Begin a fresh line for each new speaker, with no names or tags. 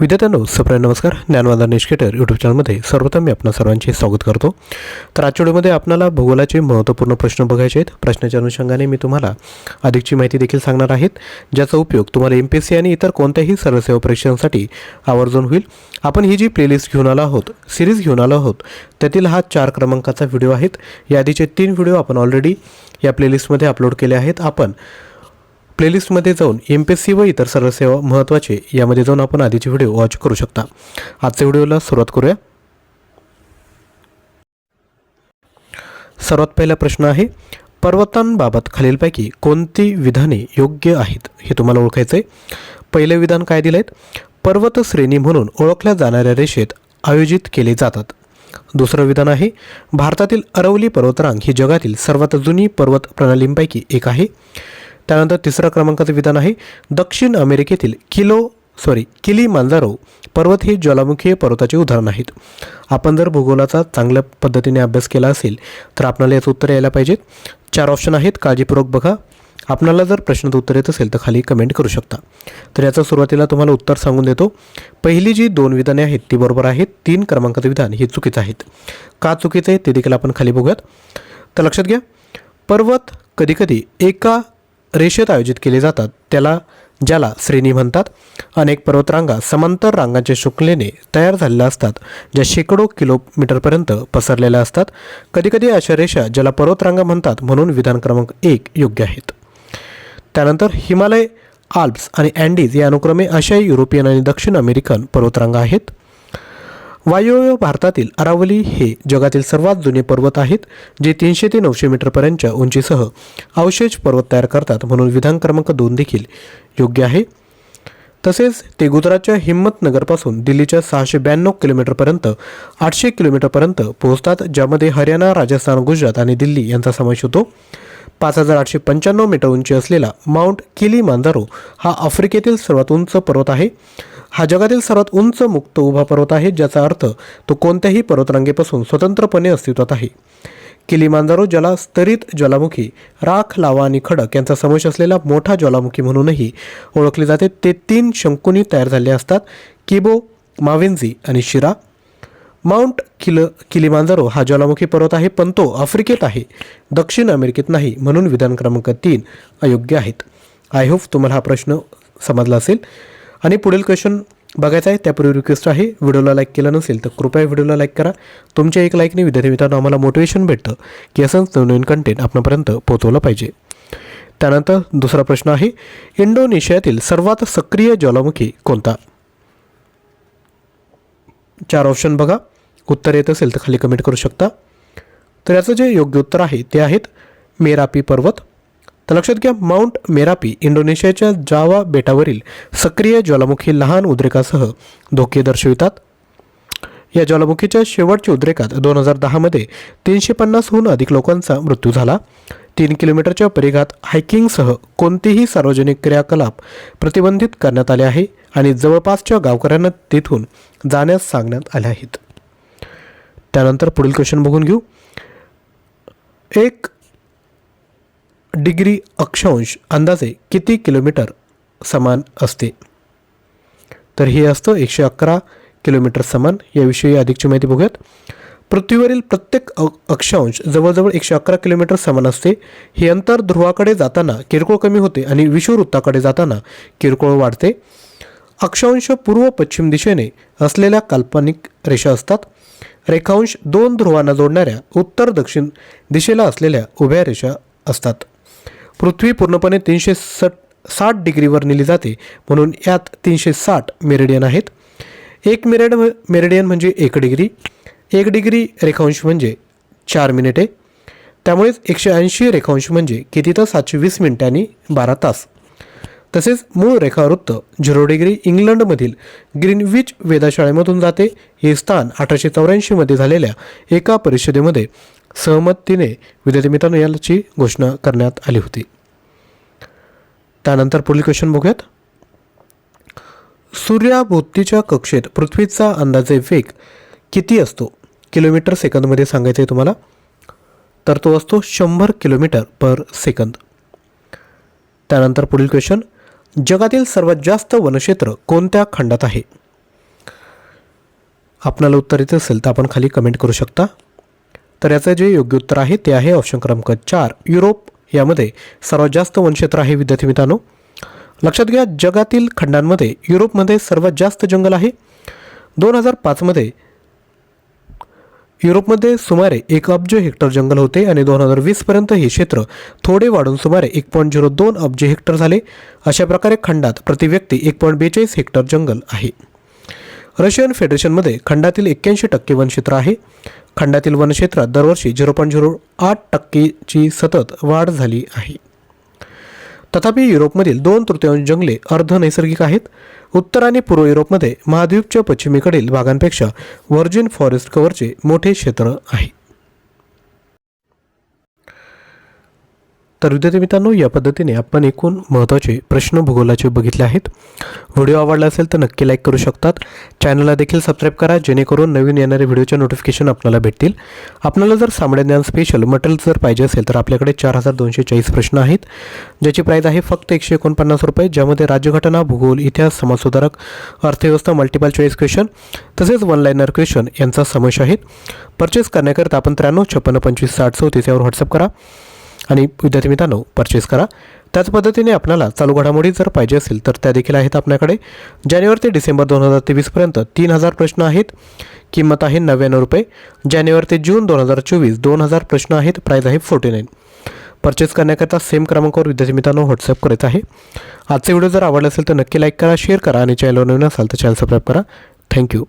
विद्यार्थ्यांनो सप्राय नमस्कार. ज्ञानवादा निष्केटर यूट्यूब चॅनलमध्ये सर्वप्रथम मी आपणा सर्वांचे स्वागत करतो. तर आजच्या व्हिडिओमध्ये आपल्याला भूगोलाचे महत्त्वपूर्ण प्रश्न बघायचे आहेत. प्रश्नाच्या अनुषंगाने मी तुम्हाला अधिकची माहिती देखील सांगणार आहेत ज्याचा उपयोग तुम्हाला एम पी एस सी आणि इतर कोणत्याही सर्वसेवा परीक्षांसाठी आवर्जून होईल. आपण ही जी प्लेलिस्ट घेऊन आलो आहोत सिरीज घेऊन आलो आहोत त्यातील हा चार क्रमांकाचा व्हिडिओ आहेत. या आधीचे तीन व्हिडिओ आपण ऑलरेडी या प्लेलिस्टमध्ये अपलोड केले आहेत. आपण प्लेलिस्टमध्ये जाऊन एम पी एस सी व इतर सर्व सेवा महत्त्वाचे यामध्ये जाऊन आपण आधीचे व्हिडिओ वॉच करू शकता. आजच्या व्हिडिओला सुरुवात करूया. सर्वात पहिला प्रश्न आहे पर्वतांबाबत खालीलपैकी कोणती विधाने योग्य आहेत? हे तुम्हाला ओळखायचं आहे पहिले विधान काय दिलं आहेत पर्वत श्रेणी म्हणून ओळखल्या जाणाऱ्या रेषेत आयोजित केले जातात. दुसरं विधान आहे भारतातील अरवली पर्वतरांग ही जगातील सर्वात जुनी पर्वत प्रणालींपैकी एक आहे. त्यानंतर तिसरा क्रमांकाचं विधान आहे दक्षिण अमेरिकेतील किलो सॉरी किली मांजारो पर्वत हे ज्वालामुखी पर्वताचे उदाहरण आहेत. आपण जर भूगोलाचा चांगल्या पद्धतीने अभ्यास केला असेल तर आपल्याला याचं उत्तर यायला पाहिजेत. चार ऑप्शन आहेत काळजीपूर्वक बघा. आपणाला जर प्रश्नाचं उत्तर येत असेल तर खाली कमेंट करू शकता. तर याचं सुरुवातीला तुम्हाला उत्तर सांगून देतो. पहिली जी दोन विधाने आहेत ती बरोबर आहेत. तीन क्रमांकाचं विधान हे चुकीचं आहेत. का चुकीचं आहे ते देखील आपण खाली बघूयात. तर लक्षात घ्या. पर्वत कधीकधी एका रेषेत आयोजित केले जातात. त्याला ज्याला श्रेणी म्हणतात अनेक पर्वतरांगा समांतर रांगांच्या शुक्लेने तयार झालेल्या असतात ज्या शेकडो किलोमीटरपर्यंत पसरलेल्या असतात. कधीकधी अशा रेषा ज्याला पर्वतरांगा म्हणतात म्हणून विधान क्रमांक एक योग्य आहेत. त्यानंतर हिमालय आल्प्स आणि अँडीज या अनुक्रमे अशाही युरोपियन आणि दक्षिण अमेरिकन पर्वतरांगा आहेत. वायव्य भारतातील अरावली हे जगातील सर्वात जुने पर्वत आहेत जे तीनशे ते नऊशे मीटरपर्यंतच्या उंचीसह अवशेष पर्वत तयार करतात म्हणून विधान क्रमांक दोन देखील योग्य आहे. तसेच ते गुजरातच्या हिम्मतनगरपासून दिल्लीच्या सहाशे ब्याण्णव किलोमीटरपर्यंत आठशे किलोमीटरपर्यंत पोहोचतात ज्यामध्ये हरियाणा राजस्थान गुजरात आणि दिल्ली यांचा समावेश होतो. पाच हजार आठशे पंच्याण्णव मीटर उंची असलेला माउंट किली मांजारो हा आफ्रिकेतील सर्वात उंच पर्वत आहे. हा जगातील सर्वात उंच मुक्त उभा पर्वत आहे ज्याचा अर्थ तो कोणत्याही पर्वतरांगेपासून स्वतंत्रपणे अस्तित्वात आहे. किलीमांजारो ज्याला स्तरित ज्वालामुखी राख लावा आणि खडक यांचा समावेश असलेला मोठा ज्वालामुखी म्हणूनही ओळखले जाते. ते तीन शंकुनी तयार झाले असतात किबो मावेंझी आणि शिरा. माउंट किल किलिमांजारो हा ज्वालामुखी पर्वत आहे पण तो आफ्रिकेत आहे. दक्षिण अमेरिकेत नाही म्हणून विधान क्रमांक तीन अयोग्य आहेत. आय होप तुम्हाला हा प्रश्न समजला असेल. आणि पुढील क्वेश्चन बघायचा आहे त्यापूर्वी रिक्वेस्ट आहे व्हिडिओला लाईक केला नसेल तर कृपया व्हिडिओला लाईक करा. तुमच्या एक लाईकने विद्यार्थी मित्रांनो आम्हाला मोटिवेशन भेटतं की असंच नवीन कंटेंट आपणापर्यंत पोहोचवलं पाहिजे. त्यानंतर दुसरा प्रश्न आहे इंडोनेशियातील सर्वात सक्रिय ज्वालामुखी कोणता? चार ऑप्शन बघा. उत्तर येत असेल तर खाली कमेंट करू शकता. तर याचं जे योग्य उत्तर आहे ते आहेत मेरापी पर्वत. तर लक्षात घ्या माउंट मेरापी इंडोनेशियाच्या जावा बेटावरील सक्रिय ज्वालामुखी लहान उद्रेकासह धोके दर्शवितात. या ज्वालामुखीच्या शेवटच्या उद्रेकात दोन हजार दहामध्ये तीनशे पन्नासहून अधिक लोकांचा मृत्यू झाला. तीन किलोमीटरच्या परिघात हायकिंगसह कोणतेही सार्वजनिक क्रियाकलाप प्रतिबंधित करण्यात आले आहे आणि जवळपासच्या गावकऱ्यांना तिथून जाण्यास सांगण्यात आले आहेत. त्यानंतर पुढील क्वेश्चन बघून घेऊ. एक डिग्री अक्षांश अंदाजे किती किलोमीटर समान असते? तर हे असतं एकशे अकरा किलोमीटर समान. याविषयी अधिकची माहिती बघूयात. पृथ्वीवरील प्रत्येक अक्षांश जवळजवळ एकशे अकरा किलोमीटर समान असते. हे अंतर ध्रुवाकडे जाताना किरकोळ कमी होते आणि विषुववृत्ताकडे जाताना किरकोळ वाढते. अक्षांश पूर्व पश्चिम दिशेने असलेल्या काल्पनिक रेषा असतात. रेखांश दोन ध्रुवांना जोडणाऱ्या उत्तर दक्षिण दिशेला असलेल्या उभ्या रेषा असतात. पृथ्वी पूर्णपणे तीनशे सट साठ डिग्रीवर नेली जाते म्हणून यात तीनशे साठ मेरिडियन आहेत. एक मेरिड मेरिडियन म्हणजे एक डिग्री एक डिग्री रेखांश म्हणजे चार मिनिटे त्यामुळेच एकशे ऐंशी रेखांश म्हणजे किती तर सातशे वीस मिनिटांनी बारा तास. तसेच मूळ रेखावृत्त झिरो डिग्री इंग्लंडमधील ग्रीनविच वेधशाळेमधून जाते. हे स्थान अठराशे चौऱ्याऐंशीमध्ये झालेल्या एका परिषदेमध्ये सहमतीने विद्यार्थी मित्रांनो याची घोषणा करण्यात आली होती. त्यानंतर पुढील क्वेश्चन बघूयात. सूर्याभोवतीच्या कक्षेत पृथ्वीचा अंदाजे वेग किती असतो? किलोमीटर सेकंदमध्ये सांगायचं आहे तुम्हाला. तर तो असतो शंभर किलोमीटर पर सेकंद. त्यानंतर पुढील क्वेश्चन जगातील सर्वात जास्त वनक्षेत्र कोणत्या खंडात आहे? आपणाला उत्तर येत असेल तर आपण खाली कमेंट करू शकता. तर याचं जे योग्य उत्तर आहे ते आहे ऑप्शन क्रमांक चार युरोप. यामध्ये सर्वात जास्त वनक्षेत्र आहे विद्यार्थी मित्रांनो. लक्षात घ्या जगातील खंडांमध्ये युरोपमध्ये सर्वात जास्त जंगल आहे. दोन हजार पाचमध्ये युरोपमध्ये सुमारे एक अब्ज हेक्टर जंगल होते आणि दोन हजार वीसपर्यंत हे क्षेत्र थोडे वाढून सुमारे एक पॉईंट झिरो दोन अब्ज हेक्टर झाले. अशा प्रकारे खंडात प्रतिव्यक्ती एक पॉईंट बेचाळीस हेक्टर जंगल आहे. रशियन फेडरेशनमध्ये खंडातील एक्क्याऐंशी टक्के वनक्षेत्र आहे. खंडातील वनक्षेत्रात दरवर्षी झिरो पॉईंट झिरो आठ टक्केची सतत वाढ झाली आहे. तथापि युरोपमधील दोन तृतीयांश जंगले अर्ध नैसर्गिक आहेत. उत्तर आणि पूर्व युरोपमध्ये महाद्वीपच्या पश्चिमेकडील भागांपेक्षा व्हर्जिन फॉरेस्ट कव्हरचे मोठे क्षेत्र आहे. तर विद्यार्थी मित्रांनो या पद्धतीने आपण एकूण महत्त्वाचे प्रश्न भूगोलाचे बघितले आहेत. व्हिडिओ आवडला असेल तर नक्की लाईक करू शकतात. चॅनलला देखील सबस्क्राईब करा जेणेकरून नवीन येणारे व्हिडिओचे नोटिफिकेशन आपल्याला भेटतील. आपल्याला जर सामान्य ज्ञान स्पेशल मटेरियल जर पाहिजे असेल तर आपल्याकडे चार हजार दोनशे चाळीस प्रश्न आहेत. ज्याची प्राईज आहे फक्त एकशे एकोणपन्नास रुपये. ज्यामध्ये राज्यघटना भूगोल इतिहास समाजसुधारक अर्थव्यवस्था मल्टिपल चॉईस क्वेश्चन तसेच वन लाईनर क्वेश्चन यांचा समावेश आहे. परचेस करण्याकरिता आपण त्र्याण्णव छप्पन्न पंचवीस साठ चौतीस यावर व्हॉट्सअप करा. आणि विद्यार्थी मित्रांनो परचेस करा. त्याच पद्धतीने आपल्याला चालू घडामोडी जर पाहिजे असेल तर त्या देखील आहेत आपल्याकडे. जानेवारी ते डिसेंबर दोन हजार तेवीसपर्यंत तीन हजार प्रश्न आहेत. किंमत आहे नव्याण्णव रुपये. जानेवारी ते जून दोन हजार चोवीस दोन हजार प्रश्न आहेत. प्राईज आहे फोर्टी नाईन परचेस करण्याकरता सेम क्रमांकावर विद्यार्थी मित्रांनो व्हॉट्सअप करत आहे. आजचे व्हिडिओ जर आवडला असेल तर नक्की लाईक करा शेअर करा आणि चॅनलवर नवीन असाल तर चॅनल सबस्क्राईब करा. थँक्यू